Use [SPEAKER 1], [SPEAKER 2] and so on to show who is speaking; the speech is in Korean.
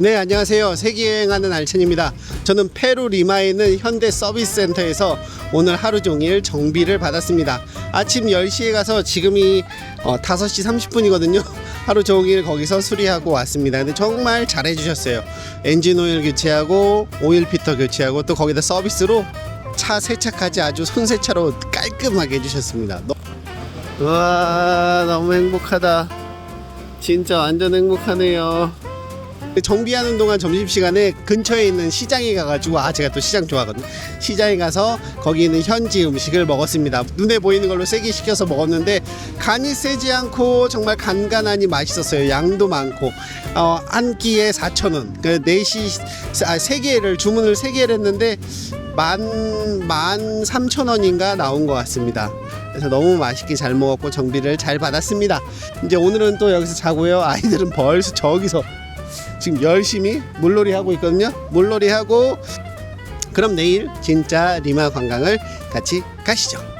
[SPEAKER 1] 네, 안녕하세요. 세계여행하는 알천입니다. 저는 페루 리마에 있는 현대 서비스 센터에서 오늘 하루 종일 정비를 받았습니다. 아침 10시에 가서 지금이 어, 5시 30분이거든요. 하루 종일 거기서 수리하고 왔습니다. 근데 정말 잘해 주셨어요. 엔진 오일 교체하고 오일 피터 교체하고 또 거기다 서비스로 차 세차까지 아주 손세차로 깔끔하게 해주셨습니다. 너- 와 너무 행복하다. 진짜 완전 행복하네요. 정비하는 동안 점심시간에 근처에 있는 시장에 가가지고 아 제가 또 시장 좋아하거든요. 시장에 가서 거기 있는 현지 음식을 먹었습니다. 눈에 보이는 걸로 세개 시켜서 먹었는데 간이 세지 않고 정말 간간하니 맛있었어요. 양도 많고. 어, 한 끼에 4,000원. 그 4시 아, 3개를 주문을 3개를 했는데 만, 만 3,000원인가 나온 것 같습니다. 그래서 너무 맛있게 잘 먹었고 정비를 잘 받았습니다. 이제 오늘은 또 여기서 자고요. 아이들은 벌써 저기서 지금 열심히 물놀이 하고 있거든요. 물놀이 하고 그럼 내일 진짜 리마 관광을 같이 가시죠.